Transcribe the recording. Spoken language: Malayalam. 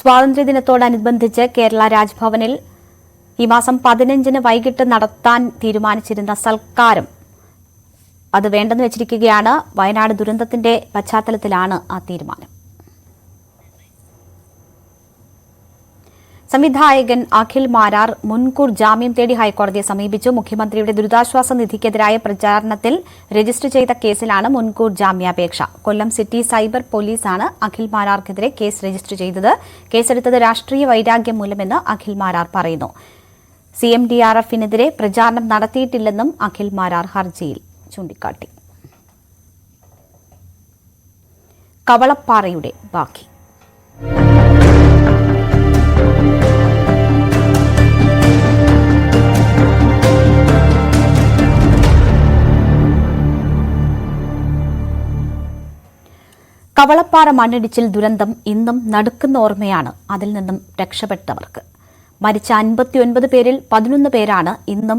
സ്വാതന്ത്ര്യദിനത്തോടനുബന്ധിച്ച് കേരള രാജ്ഭവനിൽ ഈ മാസം പതിനഞ്ചിന് വൈകിട്ട് നടത്താൻ തീരുമാനിച്ചിരുന്ന സൽക്കാരം അത് വേണ്ടെന്ന് വെച്ചിരിക്കുകയാണ്. വയനാട് ദുരന്തത്തിന്റെ പശ്ചാത്തലത്തിലാണ് ആ തീരുമാനം. സംവിധായകൻ അഖിൽ മാരാർ മുൻകൂർ ജാമ്യം തേടി ഹൈക്കോടതിയെ സമീപിച്ചു. മുഖ്യമന്ത്രിയുടെ ദുരിതാശ്വാസ നിധിക്കെതിരായ പ്രചാരണത്തിൽ രജിസ്റ്റർ ചെയ്ത കേസിലാണ് മുൻകൂർ ജാമ്യാപേക്ഷ. കൊല്ലം സിറ്റി സൈബർ പോലീസാണ് അഖിൽ മാരാർക്കെതിരെ കേസ് രജിസ്റ്റർ ചെയ്തത്. കേസെടുത്തത് രാഷ്ട്രീയ വൈരാഗ്യം മൂലമെന്ന് അഖിൽ മാരാർ പറയുന്നു. സി എം ഡി ആർ എഫിനെതിരെ പ്രചാരണം നടത്തിയിട്ടില്ലെന്നും അഖിൽ മാരാർ ഹർജിയിൽ ചൂണ്ടിക്കാട്ടി. കവളപ്പാറയുടെ ബാക്കി. കവളപ്പാറ മണ്ണിടിച്ചിൽ ദുരന്തം ഇന്നും നടുക്കുന്ന ഓർമ്മയാണ്. അതിൽ നിന്നും രക്ഷപ്പെട്ടവർക്ക്. മരിച്ച അൻപത്തിയൊൻപത് പേരിൽ പതിനൊന്ന് പേരാണ് ഇന്നും